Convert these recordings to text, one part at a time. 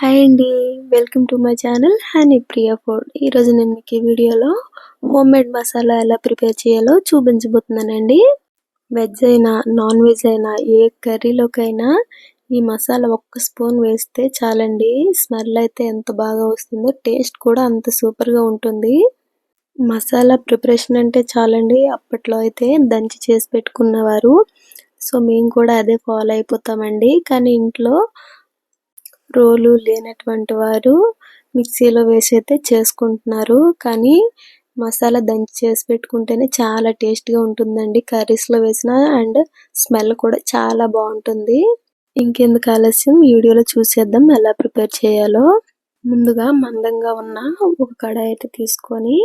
Hi అండి. Welcome to my channel Honey Priya food ఈరోజు నేను మీకు ఈ వీడియోలో హోమ్ మేడ్ మసాలా ఎలా ప్రిపేర్ చేయాలో చూపించబోతున్నానండి. వెజ్ అయినా నాన్ వెజ్ అయినా ఏ కర్రీలోకైనా ఈ మసాలా ఒక్క స్పూన్ వేస్తే చాలండి. స్మెల్ అయితే ఎంత బాగా వస్తుందో టేస్ట్ కూడా అంత సూపర్గా ఉంటుంది. మసాలా ప్రిపరేషన్ అంటే చాలండి. అప్పట్లో అయితే దంచి చేసి పెట్టుకున్నవారు. సో మేము కూడా అదే ఫాలో అయిపోతామండి. కానీ ఇంట్లో రోలు లేనటువంటి వారు మిక్సీలో వేసి అయితే చేసుకుంటున్నారు. కానీ మసాలా దంచి చేసి పెట్టుకుంటేనే చాలా టేస్ట్గా ఉంటుందండి. కర్రీస్లో వేసిన అండ్ స్మెల్ కూడా చాలా బాగుంటుంది. ఇంకెందుకు ఆలస్యం? వీడియోలో చూసేద్దాం ఎలా ప్రిపేర్ చేయాలో. ముందుగా మందంగా ఉన్న ఒక కడాయి అయితే తీసుకొని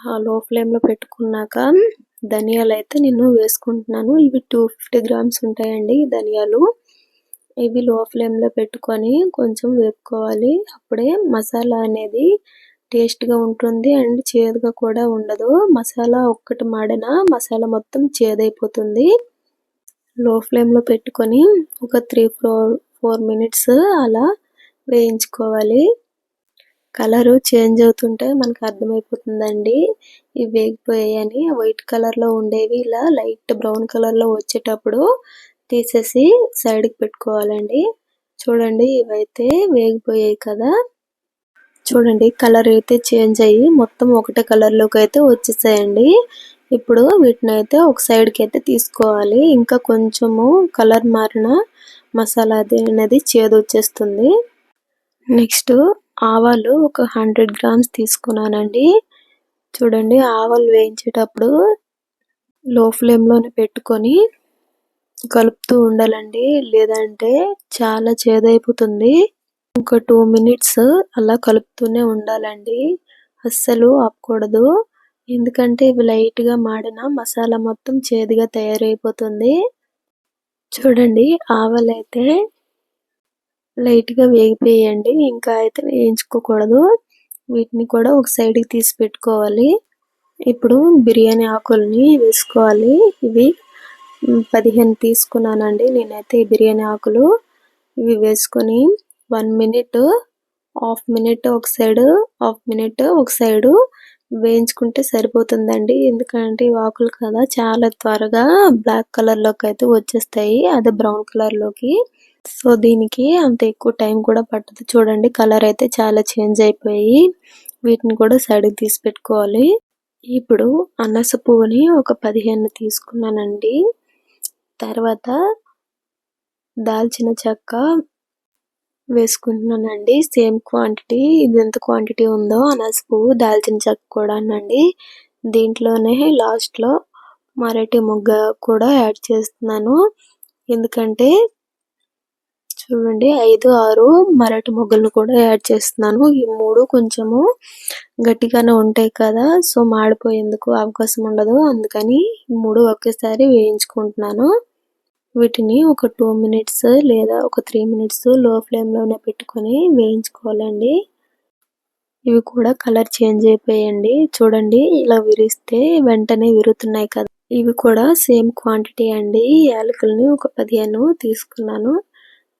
ఆ లో ఫ్లేమ్లో పెట్టుకున్నాక ధనియాలు అయితే నేను వేసుకుంటున్నాను. ఇవి టూ ఫిఫ్టీ గ్రామ్స్ ఉంటాయండి ధనియాలు. ఇవి లో ఫ్లేమ్లో పెట్టుకొని కొంచెం వేపుకోవాలి. అప్పుడే మసాలా అనేది టేస్ట్గా ఉంటుంది అండ్ చేదుగా కూడా ఉండదు. మసాలా ఒక్కటి మాడినా మసాలా మొత్తం చేదైపోతుంది. లో ఫ్లేమ్లో పెట్టుకొని ఒక త్రీ ఫోర్ ఫోర్ మినిట్స్ అలా వేయించుకోవాలి. కలరు చేంజ్ అవుతుంటే మనకు అర్థమైపోతుందండి. ఇవి వేగిపోయాయని. వైట్ కలర్లో ఉండేవి ఇలా లైట్ బ్రౌన్ కలర్లో వచ్చేటప్పుడు తీసేసి సైడ్కి పెట్టుకోవాలండి. చూడండి ఇవైతే వేగిపోయాయి కదా. చూడండి కలర్ అయితే చేంజ్ అయ్యి మొత్తం ఒకటే కలర్లోకి అయితే వచ్చేసాయండి. ఇప్పుడు వీటిని అయితే ఒక సైడ్కి అయితే తీసుకోవాలి. ఇంకా కొంచెము కలర్ మారిన మసాలా అది అనేది చేదు వచ్చేస్తుంది. నెక్స్ట్ ఆవాలు ఒక హండ్రెడ్ గ్రామ్స్ తీసుకున్నానండి. చూడండి ఆవాలు వేయించేటప్పుడు లో ఫ్లేమ్లోనే పెట్టుకొని కలుపుతూ ఉండాలండి. లేదంటే చాలా చేదైపోతుంది. ఒక టూ మినిట్స్ అలా కలుపుతూనే ఉండాలండి. అస్సలు ఆపకూడదు. ఎందుకంటే ఇవి లైట్గా మాడిన మసాలా మొత్తం చేదుగా తయారైపోతుంది. చూడండి ఆవలైతే లైట్గా వేగిపోయండి. ఇంకా అయితే వేయించుకోకూడదు. వీటిని కూడా ఒక సైడ్కి తీసి పెట్టుకోవాలి. ఇప్పుడు బిర్యానీ ఆకుల్ని వేసుకోవాలి. ఇవి పదిహేను తీసుకున్నానండి. నేనైతే ఈ బిర్యానీ ఆకులు ఇవి వేసుకొని వన్ మినిట్ హాఫ్ మినిట్ ఒక సైడ్ హాఫ్ మినిట్ ఒక సైడ్ వేయించుకుంటే సరిపోతుందండి. ఎందుకంటే ఇవి ఆకులు కదా చాలా త్వరగా బ్లాక్ కలర్లోకి అయితే వచ్చేస్తాయి. అదే బ్రౌన్ కలర్లోకి. సో దీనికి అంత ఎక్కువ టైం కూడా పట్టదు. చూడండి కలర్ అయితే చాలా చేంజ్ అయిపోయి వీటిని కూడా సైడ్కి తీసి పెట్టుకోవాలి. ఇప్పుడు అన్నస పువ్వుని ఒక పదిహేను తీసుకున్నానండి. తర్వాత దాల్చిన చెక్క వేసుకుంటున్నానండి. సేమ్ క్వాంటిటీ ఇది ఎంత క్వాంటిటీ ఉందో అనాస పువ్వు దాల్చిన చెక్క కూడా అనండి దీంట్లోనే లాస్ట్లో మరటి మొగ్గ కూడా యాడ్ చేస్తున్నాను. ఎందుకంటే చూడండి ఐదు ఆరు మరటి మొగ్గలను కూడా యాడ్ చేస్తున్నాను. ఈ మూడు కొంచెము గట్టిగానే ఉంటాయి కదా సో మాడిపోయేందుకు అవకాశం ఉండదు. అందుకని మూడు ఒకేసారి వేయించుకుంటున్నాను. వీటిని ఒక టూ మినిట్స్ లేదా ఒక త్రీ మినిట్స్లో ఫ్లేమ్లోనే పెట్టుకొని వేయించుకోవాలండి. ఇవి కూడా కలర్ చేంజ్ అయిపోయండి. చూడండి ఇలా విరిస్తే వెంటనే విరుతున్నాయి కదా. ఇవి కూడా సేమ్ క్వాంటిటీ అండి. యాలకుల్ని ఒక పదిహేను తీసుకున్నాను.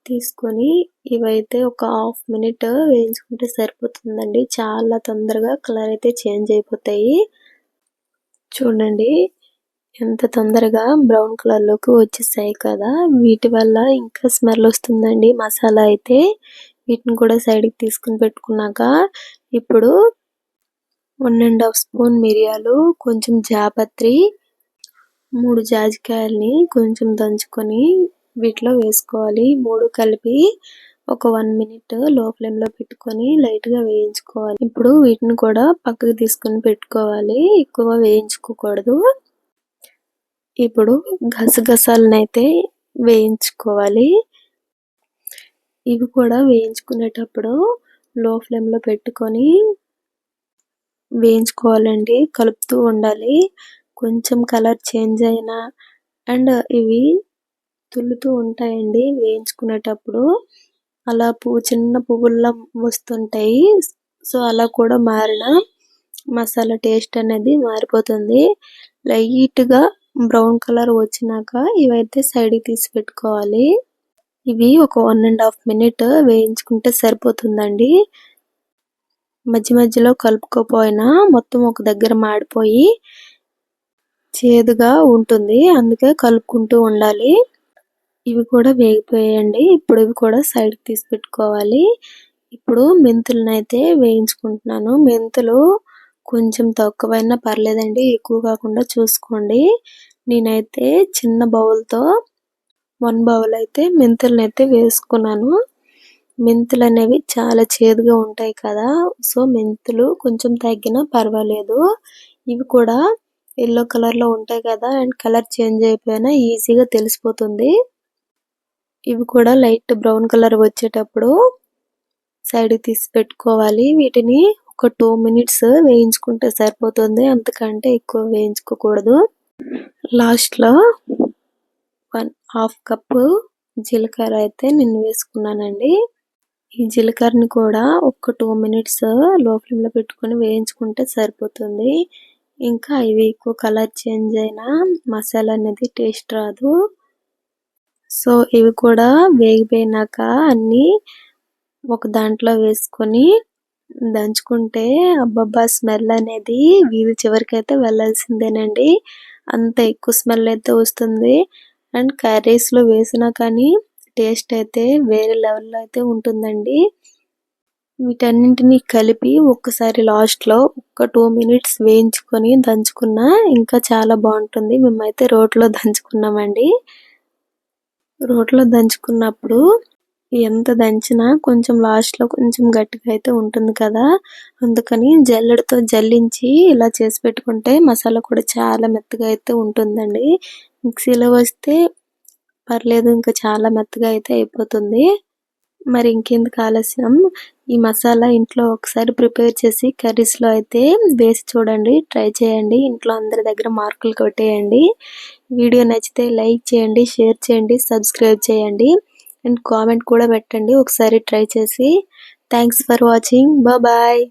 తీసుకొని ఇవైతే ఒక హాఫ్ మినిట్ వేయించుకుంటే సరిపోతుందండి. చాలా తొందరగా కలర్ అయితే చేంజ్ అయిపోతాయి. చూడండి ఎంత తొందరగా బ్రౌన్ కలర్లోకి వచ్చేసాయి కదా. వీటి వల్ల ఇంకా స్మెల్ వస్తుందండి. మసాలా అయితే వీటిని కూడా సైడ్కి తీసుకుని పెట్టుకున్నాక ఇప్పుడు వన్ అండ్ హాఫ్ స్పూన్ మిరియాలు కొంచెం జాపత్రి మూడు జాజికాయల్ని కొంచెం దంచుకొని వీటిలో వేసుకోవాలి. మూడు కలిపి ఒక వన్ మినిట్లో ఫ్లేమ్లో పెట్టుకొని లైట్గా వేయించుకోవాలి. ఇప్పుడు వీటిని కూడా పక్కకు తీసుకొని పెట్టుకోవాలి. ఎక్కువ వేయించుకోకూడదు. ఇప్పుడు గసగసాలనైతే వేయించుకోవాలి. ఇవి కూడా వేయించుకునేటప్పుడు లో ఫ్లేమ్లో పెట్టుకొని వేయించుకోవాలండి. కలుపుతూ ఉండాలి. కొంచెం కలర్ చేంజ్ అయినా అండ్ ఇవి తుల్లుతూ ఉంటాయండి వేయించుకునేటప్పుడు. అలా పువ్వు చిన్న పువ్వుల్లా వస్తుంటాయి. సో అలా కూడా మారిన మసాలా టేస్ట్ అనేది మారిపోతుంది. లైట్గా బ్రౌన్ కలర్ వచ్చినాక ఇవైతే సైడ్కి తీసి పెట్టుకోవాలి. ఇవి ఒక వన్ అండ్ హాఫ్ మినిట్ వేయించుకుంటే సరిపోతుందండి. మధ్య మధ్యలో కలుపుకోపోయినా మొత్తం ఒక దగ్గర మాడిపోయి చేదుగా ఉంటుంది. అందుకే కలుపుకుంటూ ఉండాలి. ఇవి కూడా వేగిపోయాయండి. ఇప్పుడు ఇవి కూడా సైడ్ తీసి పెట్టుకోవాలి. ఇప్పుడు మెంతులను అయితే వేయించుకుంటున్నాను. మెంతులు కొంచెం తక్కువైనా పర్లేదండి ఎక్కువ కాకుండా చూసుకోండి. నేనైతే చిన్న బౌల్తో వన్ బౌల్ అయితే మెంతులను అయితే వేసుకున్నాను. మెంతులు అనేవి చాలా చేదుగా ఉంటాయి కదా సో మెంతులు కొంచెం తగ్గినా పర్వాలేదు. ఇవి కూడా ఎల్లో కలర్లో ఉంటాయి కదా అండ్ కలర్ చేంజ్ అయిపోయినా ఈజీగా తెలిసిపోతుంది. ఇవి కూడా లైట్ బ్రౌన్ కలర్ వచ్చేటప్పుడు సైడ్ తీసి పెట్టుకోవాలి. వీటిని ఒక టూ మినిట్స్ వేయించుకుంటే సరిపోతుంది. అంతకంటే ఎక్కువ వేయించుకోకూడదు. లాస్ట్లో వన్ హాఫ్ కప్పు జీలకర్ర అయితే నేను వేసుకున్నానండి. ఈ జీలకర్రని కూడా ఒక టూ మినిట్స్లో ఫ్లేమ్లో పెట్టుకొని వేయించుకుంటే సరిపోతుంది. ఇంకా ఇవి ఎక్కువ కలర్ చేంజ్ అయినా మసాలా అనేది టేస్ట్ రాదు. సో ఇవి కూడా వేగిపోయినాక అన్నీ ఒక దాంట్లో వేసుకొని దంచుకుంటే అబ్బబ్బా స్మెల్ అనేది వీధి చివరికి అయితే వెళ్ళాల్సిందేనండి. అంత ఎక్కువ స్మెల్ అయితే వస్తుంది. అండ్ కర్రీస్లో వేసినా కానీ టేస్ట్ అయితే వేరే లెవెల్లో అయితే ఉంటుందండి. వీటన్నింటినీ కలిపి ఒక్కసారి లాస్ట్లో ఒక్క ఒక టూ మినిట్స్ వేయించుకొని దంచుకున్నా ఇంకా చాలా బాగుంటుంది. మేమైతే రోట్లో దంచుకున్నామండి. రోట్లో దంచుకున్నప్పుడు ఎంత దంచినా కొంచెం లాస్ట్లో కొంచెం గట్టిగా అయితే ఉంటుంది కదా. అందుకని జల్లెడతో జల్లించి ఇలా చేసి పెట్టుకుంటే మసాలా కూడా చాలా మెత్తగా అయితే ఉంటుందండి. మిక్సీలో వస్తే పర్లేదు ఇంకా చాలా మెత్తగా అయితే అయిపోతుంది. మరి ఇంకెందుకు ఆలస్యం? ఈ మసాలా ఇంట్లో ఒకసారి ప్రిపేర్ చేసి కర్రీస్లో అయితే వేసి చూడండి ట్రై చేయండి. ఇంట్లో అందరి దగ్గర మార్కులు కొట్టేయండి. వీడియో నచ్చితే లైక్ చేయండి షేర్ చేయండి సబ్స్క్రైబ్ చేయండి. అండ్ కామెంట్ కూడా పెట్టండి. ఒకసారి ట్రై చేసి. Thanks for watching. బాయ్.